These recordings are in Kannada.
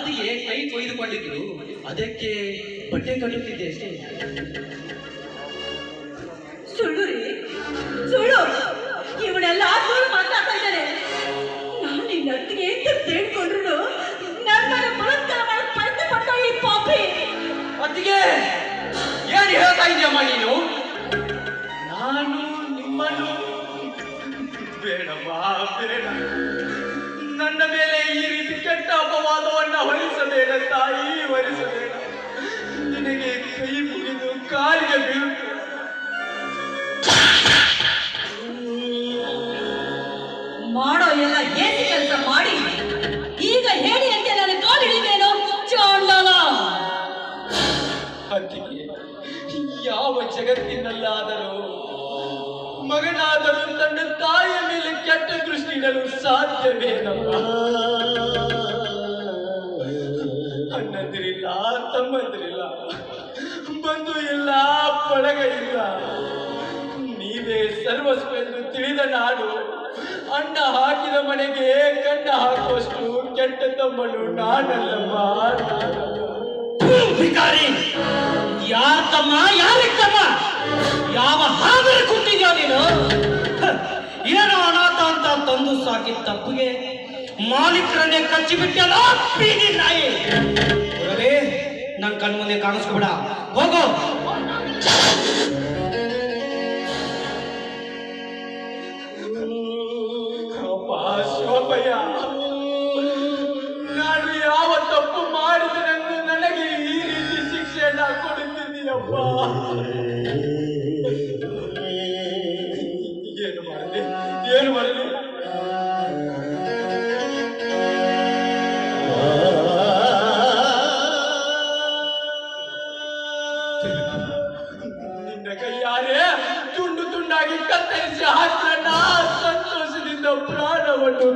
ಅತ್ತಿಗೆ ಕೈ ಕೊಯ್ದುಕೊಂಡಿದ್ರು ಅದಕ್ಕೆ ಬಟ್ಟೆ ಕಟ್ಟುತ್ತಿದ್ದೆ ಅಷ್ಟೇ. ಸುಳ್ಳು ರೀ. ಸುಳ್ಳು. ಇವನೆಲ್ಲ ಸುಳ್ಳು ಮಾತಾಡ್ತಾ ಇದ್ದಾರೆ ನಾನು ನಿನ್ನ ಅತ್ತಿಗೆ ಅಂತ ಬೇಡ್ಕೊಂಡ್ರು ನನ್ನ ಬಲಾತ್ಕಾರ ಮಾಡಕ್ ಪ್ರಯತ್ನ ಪಡ್ತಾ ಈ ಪಾಪಿ. ಅತ್ತಿಗೆ ಏನು ಹೇಳ್ತಾ ಇದೆಯಮ್ಮ ನೀನು? ನಾನು ನಿಮ್ಮನ್ನು ಬೇಡವಾ ಬೇಡ. ನನ್ನ ಮೇಲೆ ಈ ರೀತಿ ಕೆಟ್ಟ ಅಪವಾದವನ್ನ ಹೊರಿಸಬೇಡ ತಾಯಿ ಹೊರಿಸಬೇಡ. ನಿನಗೆ ಕೈ ಮುಗಿದು ಕಾಲಿಗೆ ಬೀಳುತ್ತೆ. ಮಾಡೋ ಎಲ್ಲ ಏನು ಕೆಲಸ ಮಾಡಿ. ಈಗ ಹೇಳಿ ಅಂತ ನನ್ನ ಕಾಲು ಹಿಡಿದೇನೋ ಚಾಂಡಾಲ ಯಾವ ಜಗತ್ತಿನಲ್ಲಾದರೂ ಮಗನಾದರೂ ತನ್ನ ತಾಯಿಯ ಮೇಲೆ ಕೆಟ್ಟ ದೃಷ್ಟಿ ಇಡಲು ಸಾಧ್ಯವೇನಮ್ಮ ತಮ್ಮಂದಿರಿಲ್ಲ. ಬಂಧು ಇಲ್ಲ ಬಳಗ ಇಲ್ಲ. ನೀವೇ ಸರ್ವಸ್ವ ಎಂದು ತಿಳಿದ ನಾಡು, ಅಣ್ಣ ಹಾಕಿದ ಮನೆಗೆ ಕಣ್ಣ ಹಾಕುವಷ್ಟು ಕೆಟ್ಟ ತಮ್ಮನು ನಾನಲ್ಲಮ್ಮ ನಾನಲ್ಲ. ಭಿಕಾರಿ, ಯಾರ ತಮ್ಮ ಯಾವ ಹಾಗೆ ಕೂತಿದ್ಯಾ ನೀನು? ಏನೋ ಅನಾಥ ಅಂತ ತಂದು ಸಾಕಿದ ತಪ್ಪಿಗೆ ಮಾಲೀಕರನ್ನೇ ಕಚ್ಚಿಬಿಟ್ಟಲ್ಲ ಬೀದಿ ನಾಯಿ ರವಿ ಕಣ್ ಮುಂದೆ ಕಾಣಿಸ್ಕೊಬೇಡ. ಹೋಗು. ಶಿವಪ್ಪಯ್ಯ ನಾನು ಯಾವ ತಪ್ಪು ಮಾಡಿದನೆಂದು ನನಗೆ ಈ ರೀತಿ ಶಿಕ್ಷೆಯನ್ನ ಕೊಡುತ್ತಿದ್ದೀಯಪ್ಪ. ಏನು ಮಾಡಲಿ ಏನು ಮಾಡಲಿ ನಿನ್ನ ಕೈಯಾರೆ ತುಂಡು ತುಂಡಾಗಿ ಕತ್ತರಿಸಿ ಹಾಕಣ್ಣ ಸಂತೋಷದಿಂದ ಪ್ರಾಣವನ್ನು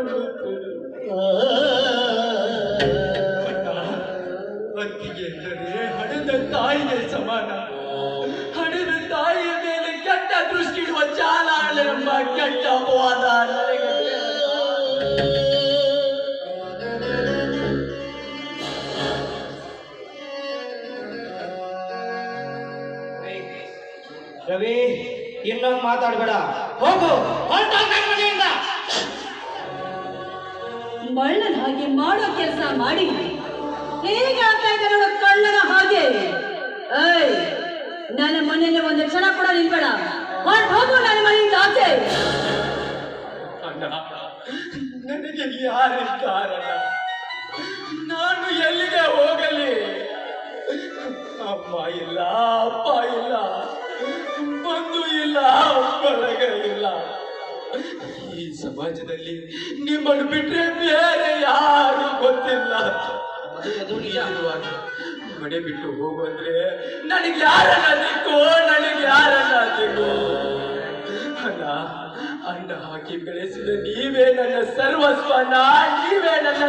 ಅತ್ತಿಗೆ ಎಂದರೆ ಹಣದ ತಾಯಿಗೆ ಸಮಾನ. ಹಣದ ತಾಯಿಯ ಮೇಲೆ ಕೆಟ್ಟ ದೃಷ್ಟಿ ಇಡುವ ಚಾಲ ಎಂಬ ಕೆಟ್ಟ ಅಪವಾದ. ರವಿ ಇನ್ನೊಂದು ಮಾತಾಡ್ಬೇಡ. ಹೋಗು ಮನೆಯಿಂದ. ಮಳ್ಳನ ಹಾಗೆ ಮಾಡೋ ಕೆಲಸ ಮಾಡಿ. ಹೇಗೆ ಆಗ್ತಾ ಇದೆ ನೋಡೋ ಕಳ್ಳನ ಹಾಗೆ. ಏಯ್ ನನ್ನ ಮನೆಯಲ್ಲಿ ಒಂದು ಕ್ಷಣ ಕೂಡ ನಿಲ್ಬೇಡ. ಹೊರಟು ಹೋಗು ನನ್ನ ಮನೆಯಿಂದ ಆಚೆ. ಅಣ್ಣ ನನಗೆ ಯಾರ ಕಾರಣ ನಾನು ಎಲ್ಲಿಗೆ ಹೋಗಲಿ? ಅಪ್ಪ ಇಲ್ಲ ಅಪ್ಪ ಇಲ್ಲ ಈ ಸಮಾಜದಲ್ಲಿ ನಿಮ್ಮನ್ನು ಬಿಟ್ರೆ ಬೇರೆ ಯಾರು ಗೊತ್ತಿಲ್ಲ. ಮನೆ ಬಿಟ್ಟು ಹೋಗುವಂದ್ರೆ ನನಗೆ ಯಾರನ್ನ ದಿಕ್ಕು ನನಗೆ ಯಾರನ್ನ ದಿಕ್ಕು ಅಣ್ಣ ಅಣ್ಣ ಹಾಕಿ ಬೆಳೆಸಿದ ನೀವೇ ನನ್ನ ಸರ್ವಸ್ವನ, ನೀವೇ ನನ್ನ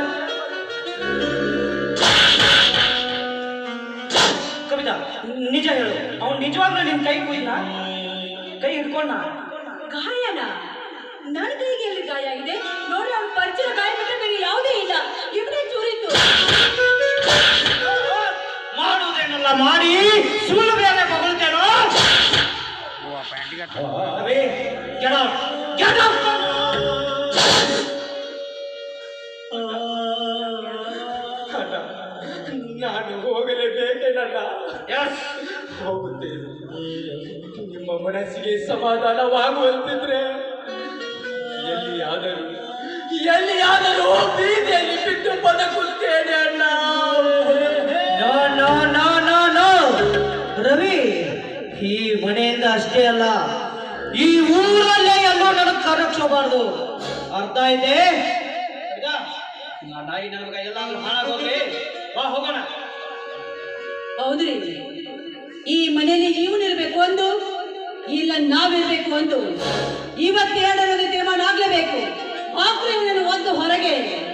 ಕವಿತಾ, ನಿಜ ಹೇಳು. ಅವನು ನಿಜವಾಗ್ಲೂ ನಿನ್ ಕೈ ಕುಯ್ದ? ಕೈ ಹಿಡ್ಕೊಂಡ. ಗಾಯನ? ನನ್ನ ಕೈಗೆ ಎಲ್ಲಿ ಗಾಯ ಇದೆ? ನೋಡಿ ಅವ್ನ ಪರಿಚಯ ಗಾಯ ಬಿಟ್ಟರೆ ಬೇರೆ ಯಾವುದೇ ಇಲ್ಲ. ಇವನೇ ಚೂರಿತ್ತು ಮಾಡುವುದೇನಲ್ಲ ಮಾಡಿ ಸುಳ್ಳು ಬೇರೆ ಬಗಳ್ತೇನೋ ರವಿ, out. ಅಣ್ಣ ನಾನು. ಹೋಗುತ್ತೇನೆ. ನಿಮ್ಮ ಮನಸ್ಸಿಗೆ ಸಮಾಧಾನವಾಗುವಂತಿದ್ರೆ ಎಲ್ಲಿಯಾದರೂ ಎಲ್ಲಿಯಾದರೂ ಬೀದಿಯಲ್ಲಿ ಬಿಟ್ಟು ಬದುಕುತ್ತೇನೆ ಅಣ್ಣ. ರವಿ ಈ ಮನೆಯಿಂದ ಅಷ್ಟೇ ಅಲ್ಲ ಈ ಊರಲ್ಲೇ ಎಲ್ಲೋ ನನಗೆ ಕಾರಕ್ಷಬಾರದು ಹೋಗ್ಬಾರ್ದು ಅರ್ಥ ಇದೆ ನಾಯಿ ನನಗ ಎಲ್ಲಾದ್ರೂ ಹಾಳಾಗೋಗ್ಲಿ ಬಾ ಹೋಗೋಣ. ಹೌದ್ರಿ. ಈ ಮನೆಯಲ್ಲಿ ನೀವು ಇರ್ಬೇಕು ಒಂದು ಇಲ್ಲ ನಾವಿರ್ಬೇಕು ಅಂತ ಇವತ್ತೆರಡರಲ್ಲಿ ತೀರ್ಮಾನ ಆಗ್ಲೇಬೇಕು ಆಫ್ಲೈನ್ ಒಂದು ಹೊರಗೆ!